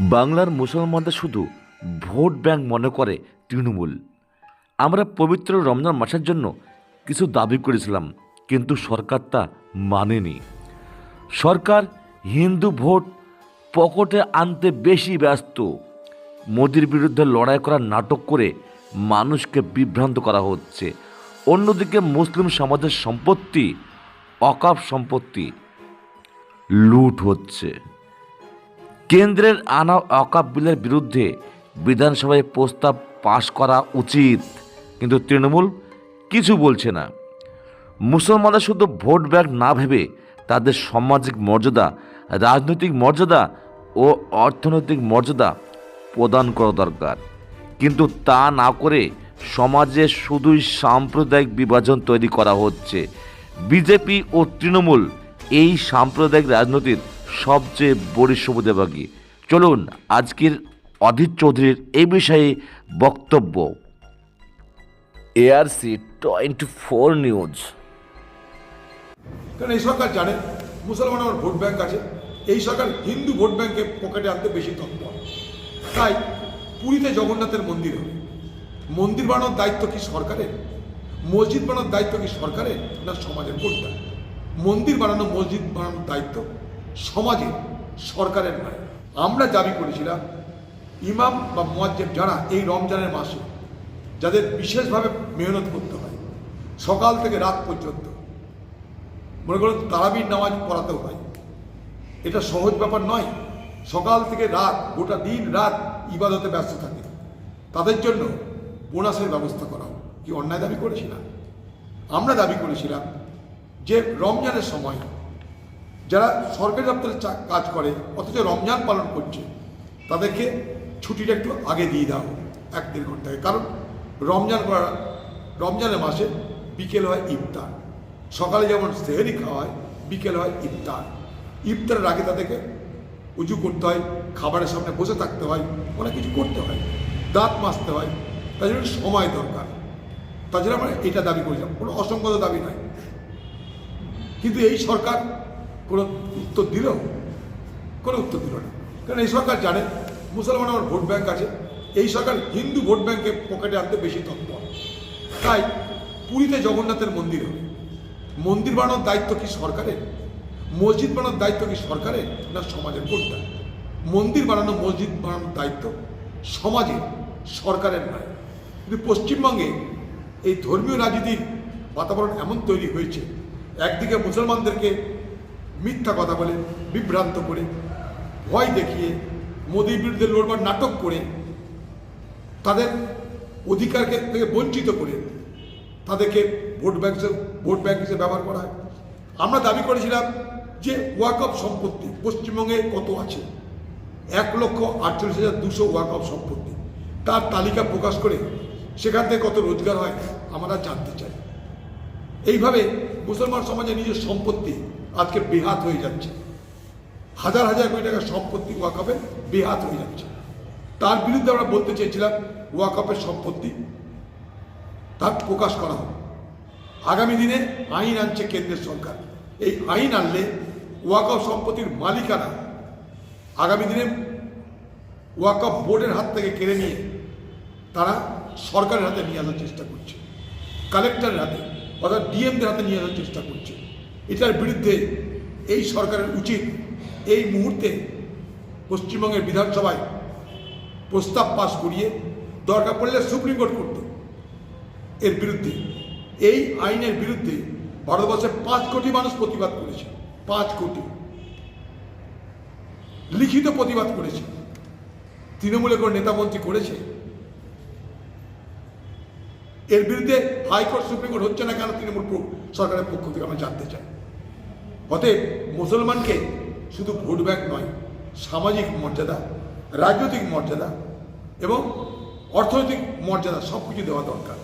বাংলার মুসলমানদের শুধু ভোট ব্যাংক মনে করে তৃণমূল। আমরা পবিত্র রমজান মাসের জন্য কিছু দাবি করেছিলাম, কিন্তু সরকার তা মানেনি। সরকার হিন্দু ভোট পকেটে আনতে বেশি ব্যস্ত। মোদির বিরুদ্ধে লড়াই করার নাটক করে মানুষকে বিভ্রান্ত করা হচ্ছে। অন্যদিকে মুসলিম সমাজের সম্পত্তি, অকাপ সম্পত্তি লুট হচ্ছে। কেন্দ্রের আনা অকাপ বিলের বিরুদ্ধে বিধানসভায় প্রস্তাব পাশ করা উচিত। কিন্তু তৃণমূল কিছু বলছে না। মুসলমানরা শুধু ভোট ব্যাংক না ভেবে তাদের সামাজিক মর্যাদা, রাজনৈতিক মর্যাদা ও অর্থনৈতিক মর্যাদা প্রদান করা দরকার। কিন্তু তা না করে সমাজে শুধুই সাম্প্রদায়িক বিভাজন তৈরি করা হচ্ছে। বিজেপি ও তৃণমূল এই সাম্প্রদায়িক রাজনীতির সবচেয়ে বড় সুবিধাভাগী চলুন আজকের অধীর চৌধুরীর এই বিষয়ে বক্তব্য। এআরসি টোয়েন্টি ফোর নিউজ কারণ এই সরকার জানে মুসলমান আমার ভোট ব্যাংক আছে? এই সরকার হিন্দু ভোট ব্যাংকে পকেটে আনতে বেশি তৎপর। তাই পুরীতে জগন্নাথের মন্দির হবে। মন্দির বানানোর দায়িত্ব কি সরকারের? মসজিদ বানানোর দায়িত্ব কি সরকারের? না সমাজের কোনটা? মন্দির বানানো, মসজিদ বানানোর দায়িত্ব সমাজের সরকারের নয়। আমরা দাবি করেছিলাম, ইমাম বা মোয়াজ্জেব যারা এই রমজানের মাসে যাদের বিশেষভাবে মেহনত করতে হয়, সকাল থেকে রাত পর্যন্ত, মনে করুন তারাবির নামাজ পড়াতেও হয়। এটা সহজ ব্যাপার নয়। সকাল থেকে রাত, গোটা দিন রাত ইবাদতে ব্যস্ত থাকে। তাদের জন্য বোনাসের ব্যবস্থা করা। কি অন্যায় দাবি করেছিলাম? আমরা দাবি করেছিলাম যে রমজানের সময় যারা সরকারি দপ্তরে কাজ করে, অথচ রমজান পালন করছে, তাদেরকে ছুটিটা একটু আগে দিয়ে দাও এক দেড় ঘন্টায়। কারণ রমজান করা রমজানের মাসে বিকেল হয় ইফতার। সকালে যেমন সেহেরি খাওয়া হয়, বিকেল হয় ইফতার। ইফতারের আগে তাদেরকে উঁচু করতে হয়, খাবারের সামনে বসে থাকতে হয়, অনেক কিছু করতে হয়, দাঁত মাজতে হয়, তাই জন্য সময় দরকার। তাছাড়া আমরা এটা দাবি করেছিলাম কোনো অসংগত দাবি নয়। কিন্তু এই সরকার কোনো উত্তর দিল? কোনো উত্তর দিল না। কারণ এই সরকার জানে? মুসলমান আমার ভোট ব্যাংক আছে। এই সরকার হিন্দু ভোট ব্যাংকে পকেটে আনতে বেশি তৎপর। তাই পুরীতে জগন্নাথের মন্দির হবে। মন্দির বানানোর দায়িত্ব কি সরকারের? মসজিদ বানানোর দায়িত্ব কি সরকারের? না সমাজের কোনটা? মন্দির বানানো, মসজিদ বানানোর দায়িত্ব সমাজের, সরকারের নয়। কিন্তু পশ্চিমবঙ্গে এই ধর্মীয় রাজনীতির বাতাবরণ এমন তৈরি হয়েছে, একদিকে মুসলমানদেরকে মিথ্যা কথা বলে, বিভ্রান্ত করে, ভয় দেখিয়ে, মোদীর বিরুদ্ধে লড়বার নাটক করে, তাদের অধিকারকে থেকে বঞ্চিত করে, তাদেরকে ভোট ব্যাংক ভোট ব্যাংক হিসেবে ব্যবহার করা হয়। আমরা দাবি করেছিলাম যে ওয়াকফ সম্পত্তি পশ্চিমবঙ্গে কত আছে? এক লক্ষ আটচল্লিশ হাজার দুশো ওয়াকফ সম্পত্তি। তার তালিকা প্রকাশ করে সেখান থেকে কত রোজগার হয়, আমরা জানতে চাই। এইভাবে মুসলমান সমাজে নিজের সম্পত্তি আজকে বেহাত হয়ে যাচ্ছে। হাজার হাজার কোটি টাকার সম্পত্তি ওয়াকফে বেহাত হয়ে যাচ্ছে। তার বিরুদ্ধে আমরা বলতে চেয়েছিলাম, ওয়াকফের সম্পত্তি তার প্রকাশ করা হোক। আগামী দিনে আইন আনছে কেন্দ্রের সরকার। এই আইন আনলে ওয়াকফ সম্পত্তির মালিকানা আগামী দিনে ওয়াকফ বোর্ডের হাত থেকে কেড়ে নিয়ে তারা সরকারের হাতে নিয়ে আসার চেষ্টা করছে। কালেক্টরের হাতে, অর্থাৎ ডিএমদের হাতে নিয়ে আসার চেষ্টা করছে। এটার বিরুদ্ধে এই সরকারের উচিত এই মুহূর্তে পশ্চিমবঙ্গের বিধানসভায় প্রস্তাব পাশ করিয়ে দরকার পড়লে সুপ্রিম কোর্ট করত। এর বিরুদ্ধে, এই আইনের বিরুদ্ধে ভারতবর্ষের পাঁচ কোটি মানুষ প্রতিবাদ করেছে, পাঁচ কোটি। লিখিত প্রতিবাদ করেছে। তৃণমূলে কোনো নেতামন্ত্রী করেছে? এর বিরুদ্ধে হাইকোর্ট, সুপ্রিম কোর্ট হচ্ছে না কেন তৃণমূল সরকারের পক্ষ থেকে? আমরা জানতে চাই। অতএব মুসলমানকে শুধু ভোট ব্যাংক নয়, সামাজিক মর্যাদা, রাজনৈতিক মর্যাদা এবং অর্থনৈতিক মর্যাদা সব কিছু দেওয়া দরকার।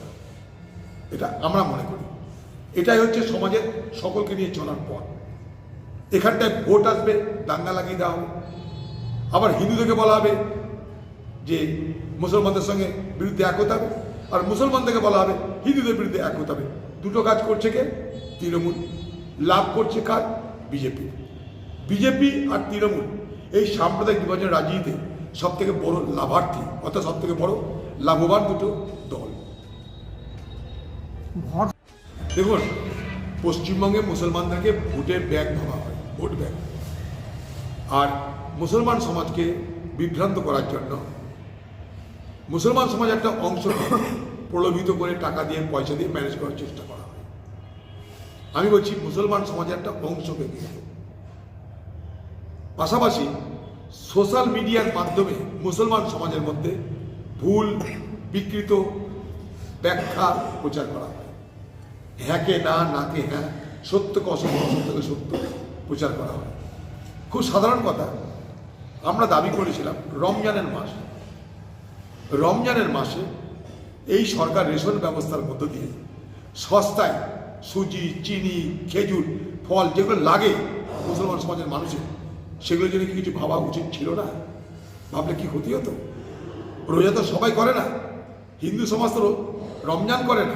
এটা আমরা মনে করি। এটাই হচ্ছে সমাজের সকলকে নিয়ে চলার পথ। এখানটায় ভোট আসবে, দাঙ্গা লাগিয়ে দেওয়া আবার হিন্দুদেরকে বলা হবে যে মুসলমানদের সঙ্গে বিরুদ্ধে এক হতে হবে। আর মুসলমানদেরকে বলা হবে হিন্দুদের বিরুদ্ধে এক হতে হবে। দুটো কাজ করছে কে? তৃণমূল লাভ করছে কার? বিজেপি। বিজেপি আর তৃণমূল এই সাম্প্রদায়িক বিভাজনের রাজনীতিতে সব থেকে বড় লাভার্থী, অর্থাৎ সব থেকে বড় লাভবান দুটো দল। দেখুন, পশ্চিমবঙ্গে মুসলমানদেরকে ভোটের ব্যাগ ভাবা হয়, ভোট ব্যাগ। আর মুসলমান সমাজকে বিভ্রান্ত করার জন্য মুসলমান সমাজ একটা অংশ প্রলোভিত করে টাকা দিয়ে, পয়সা দিয়ে ম্যানেজ করার চেষ্টা করা। আমি বলছি মুসলমান সমাজের একটা অংশকে দিয়ে পাশাপাশি সোশ্যাল মিডিয়ার মাধ্যমে মুসলমান সমাজের মধ্যে ভুল, বিকৃত ব্যাখ্যা প্রচার করা হয়। হ্যাঁকে না, নাকে হ্যাঁ সত্যকে অসত্য, অসত্যকে সত্য প্রচার করা হয়। খুব সাধারণ কথা। আমরা দাবি করেছিলাম, রমজানের মাস। রমজানের মাসে এই সরকার রেশন ব্যবস্থার মধ্য দিয়ে সস্তায় সুজি, চিনি, খেজুর, ফল যেগুলো লাগে মুসলমান সমাজের মানুষের সেগুলো কি কিছু ভাবা উচিত ছিল না? ভাবলে কি ক্ষতি হতো? রোজা তো সবাই করে না। হিন্দু সমাজ তো রমজান করে না।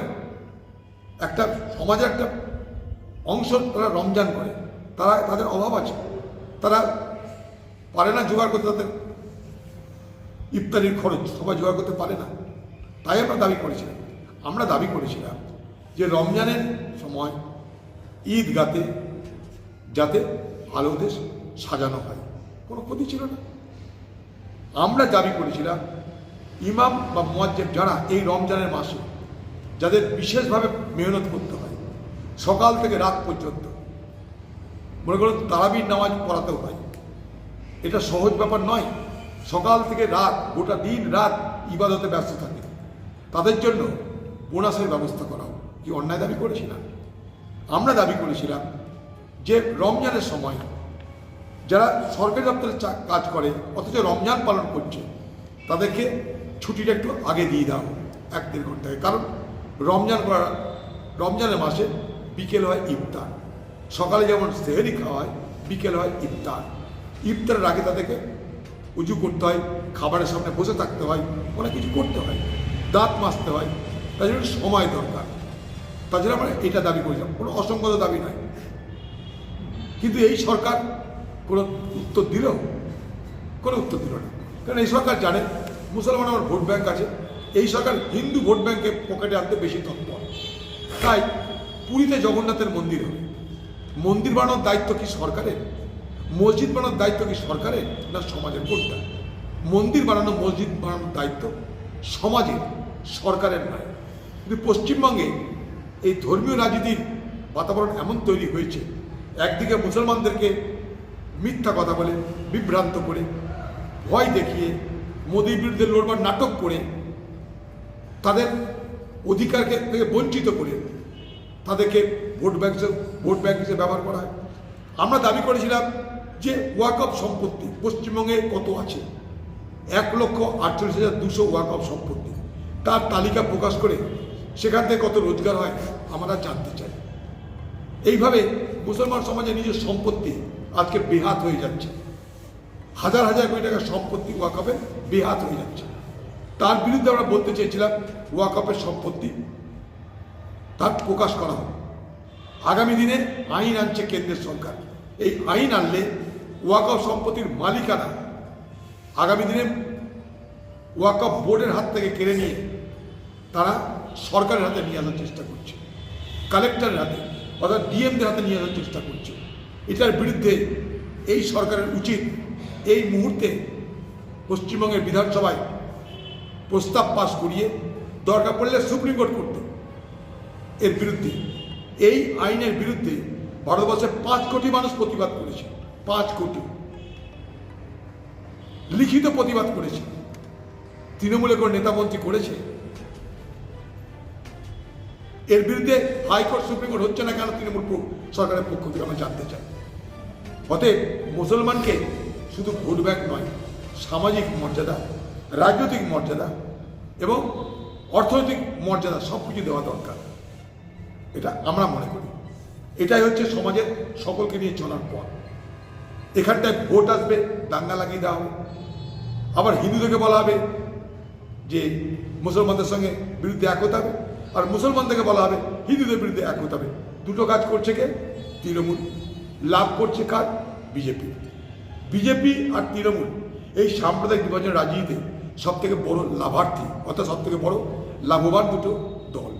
একটা সমাজের একটা অংশ তারা রমজান করে। তারা, তাদের অভাব আছে। তারা পারে না জোগাড় করতে, তাদের ইফতারির খরচ সবাই জোগাড় করতে পারে না। তাই আমরা দাবি করেছিলাম। আমরা দাবি করেছিলাম যে রমজানের সময় ঈদ গাতে, যাতে আলো দেশ সাজানো হয়, কোনো ক্ষতি ছিল না। আমরা দাবি করেছিলাম, ইমাম বা মোয়াজ্জেব যারা এই রমজানের মাসে যাদের বিশেষভাবে মেহনত করতে হয়, সকাল থেকে রাত পর্যন্ত, মনে করুন তারাবির নামাজ পড়াতেও হয়। এটা সহজ ব্যাপার নয়, সকাল থেকে রাত, গোটা দিন রাত ইবাদতে ব্যস্ত থাকে। তাদের জন্য বোনাসের ব্যবস্থা করা। কি অন্যায় দাবি করেছিলাম? আমরা দাবি করেছিলাম যে রমজানের সময় যারা সরকারি দপ্তরে কাজ করে, অথচ রমজান পালন করছে, তাদেরকে ছুটিটা একটু আগে দিয়ে দাও, এক দেড় ঘন্টায়। কারণ রমজান করা রমজানের মাসে বিকেল হয় ইফতার। সকালে যেমন সেহেরি খাওয়া হয়, বিকেল হয় ইফতার। ইফতারের আগে তাদেরকে উঁচু করতে হয়, খাবারের সামনে বসে থাকতে হয়, অনেক কিছু করতে হয়, দাঁত মাজতে হয় তার জন্য সময় দরকার। জন্য আমরা এটা দাবি করেছিলাম কোনো অসংগত দাবি নয়। কিন্তু এই সরকার কোনো উত্তর দিল কোনো উত্তর দিল না। কারণ এই সরকার জানে, মুসলমান আমার ভোট ব্যাংক আছে। এই সরকার হিন্দু ভোট ব্যাংকে পকেটে আনতে বেশি তৎপর। তাই পুরীতে জগন্নাথের মন্দির হবে। মন্দির বানানোর দায়িত্ব কি সরকারের? মসজিদ বানানোর দায়িত্ব কি সরকারের? না সমাজের কোনটা? মন্দির বানানো, মসজিদ বানানোর দায়িত্ব সমাজের, সরকারের নয়। কিন্তু পশ্চিমবঙ্গে এই ধর্মীয় রাজনীতির বাতাবরণ এমন তৈরি হয়েছে, একদিকে মুসলমানদেরকে মিথ্যা কথা বলে, বিভ্রান্ত করে, ভয় দেখিয়ে, মোদীর বিরুদ্ধে লড়বার নাটক করে, তাদের অধিকারকে থেকে বঞ্চিত করে তাদেরকে ভোট ব্যাংক ভোট ব্যাংক হিসেবে ব্যবহার করা হয়। আমরা দাবি করেছিলাম যে ওয়াকফ সম্পত্তি পশ্চিমবঙ্গে কত আছে? এক লক্ষ আটচল্লিশ হাজার দুশো ওয়াকফ সম্পত্তি। তার তালিকা প্রকাশ করে সেখান থেকে কত রোজগার হয়, আমরা জানতে চাই। এইভাবে মুসলমান সমাজে নিজের সম্পত্তি আজকে বেহাত হয়ে যাচ্ছে। হাজার হাজার কোটি টাকার সম্পত্তি ওয়াকফে বেহাত হয়ে যাচ্ছে। তার বিরুদ্ধে আমরা বলতে চেয়েছিলাম, ওয়াকফের সম্পত্তি তার প্রকাশ করা হোক। আগামী দিনে আইন আনছে কেন্দ্রের সরকার। এই আইন আনলে ওয়াকফ সম্পত্তির মালিকানা আগামী দিনে ওয়াকফ বোর্ডের হাত থেকে কেড়ে নিয়ে তারা সরকারের হাতে নিয়ে আসার চেষ্টা করছে। কালেক্টরের হাতে, অর্থাৎ ডিএমদের হাতে নিয়ে আসার চেষ্টা করছে। এটার বিরুদ্ধে এই সরকারের উচিত এই মুহূর্তে পশ্চিমবঙ্গের বিধানসভায় প্রস্তাব পাশ করিয়ে দরকার পড়লে সুপ্রিম কোর্ট করতে। এর বিরুদ্ধে, এই আইনের বিরুদ্ধে ভারতবর্ষের পাঁচ কোটি মানুষ প্রতিবাদ করেছে, পাঁচ কোটি। লিখিত প্রতিবাদ করেছে। তৃণমূলের কোনো নেতামন্ত্রী করেছে? এর বিরুদ্ধে হাইকোর্ট সুপ্রিম কোর্ট হচ্ছে না কেন তৃণমূল সরকারের পক্ষ থেকে আমরা জানতে চাই। অতএব মুসলমানকে শুধু ভোট ব্যাংক নয়, সামাজিক মর্যাদা, রাজনৈতিক মর্যাদা এবং অর্থনৈতিক মর্যাদা সব কিছু দেওয়া দরকার। এটা আমরা মনে করি। এটাই হচ্ছে সমাজের সকলকে নিয়ে চলার পথ। এখানটায় ভোট আসবে, দাঙ্গা লাগিয়ে দেওয়া আবার হিন্দুদেরকে বলা হবে যে মুসলমানদের সঙ্গে বিরুদ্ধে একতা হবে। আর মুসলমানদেরকে বলা হবে, হিন্দুদের বিরুদ্ধে এক হতে হবে। দুটো কাজ করছে কে? তৃণমূল। লাভ করছে কার? বিজেপি। বিজেপি আর তৃণমূল। এই সাম্প্রদায়িক বিভাজন রাজনীতিতে সব থেকে বড় লাভার্থী, অর্থাৎ সব থেকে বড় লাভবান দুটো দল।